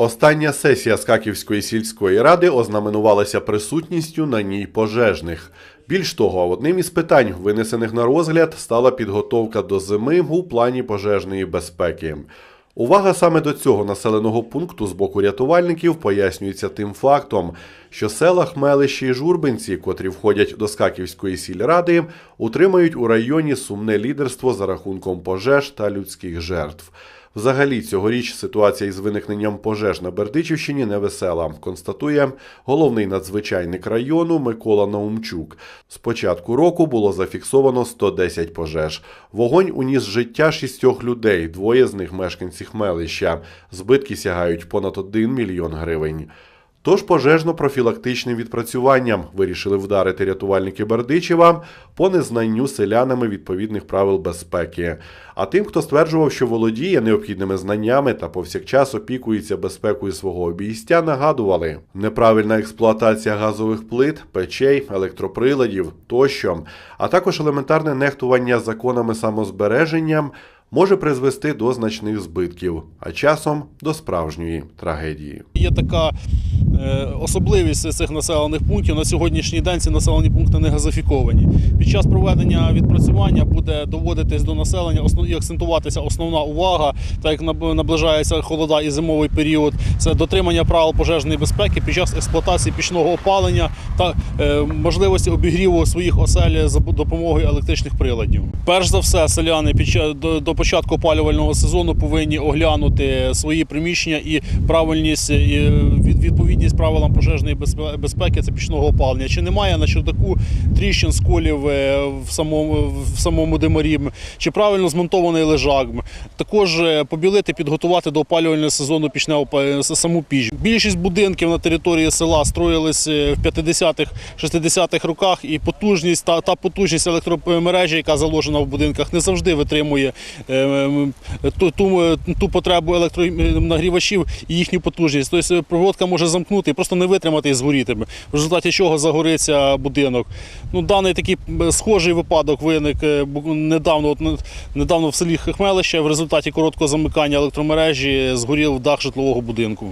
Остання сесія Скаківської сільської ради ознаменувалася присутністю на ній пожежних. Більш того, одним із питань, винесених на розгляд, стала підготовка до зими у плані пожежної безпеки. Увага саме до цього населеного пункту з боку рятувальників пояснюється тим фактом, що села Хмелищі і Журбинці, котрі входять до Скаківської сільради, утримають у районі сумне лідерство за рахунком пожеж та людських жертв. Взагалі, цьогоріч ситуація із виникненням пожеж на Бердичівщині невесела, констатує головний надзвичайник району Микола Наумчук. З початку року було зафіксовано 110 пожеж. Вогонь уніс життя шістьох людей, двоє з них мешканці Хмелища. Збитки сягають понад 1 мільйон гривень. Тож пожежно-профілактичним відпрацюванням вирішили вдарити рятувальники Бердичева по незнанню селянами відповідних правил безпеки. А тим, хто стверджував, що володіє необхідними знаннями та повсякчас опікується безпекою свого обійстя, нагадували неправильна експлуатація газових плит, печей, електроприладів тощо, а також елементарне нехтування законами самозбереження може призвести до значних збитків, а часом до справжньої трагедії. Є така особливість цих населених пунктів. На сьогоднішній день ці населені пункти не газифіковані. Під час проведення відпрацювання буде доводитись до населення і акцентуватися основна увага, так як наближається холода і зимовий період. Це дотримання правил пожежної безпеки під час експлуатації пічного опалення та е, можливості обігріву своїх осель за допомогою електричних приладів. Перш за все, селяни до, початку опалювального сезону повинні оглянути свої приміщення і правильність і від- відповідність правилам пожежної безпеки це пічного опалення. Чи немає на чердаку тріщин сколів е, в самому в самому димарі, чи правильно змонтований лежак. Також е, побілити, підготувати до опалювального сезону пічне опа- саму піч. Більшість будинків на території села строїлись е, в 50-х, 60-х роках, і потужність та, та потужність електромережі, яка заложена в будинках, не завжди витримує е, ту, ту, ту потребу електронагрівачів і їхню потужність. Тобто проводка може замкнути і просто не витримати і згоріти, в результаті чого загориться будинок. Ну, даний такий е, схожий випадок виник е, недавно, от, недавно в селі Хмелище. В результаті короткого замикання електромережі згорів дах житлового будинку.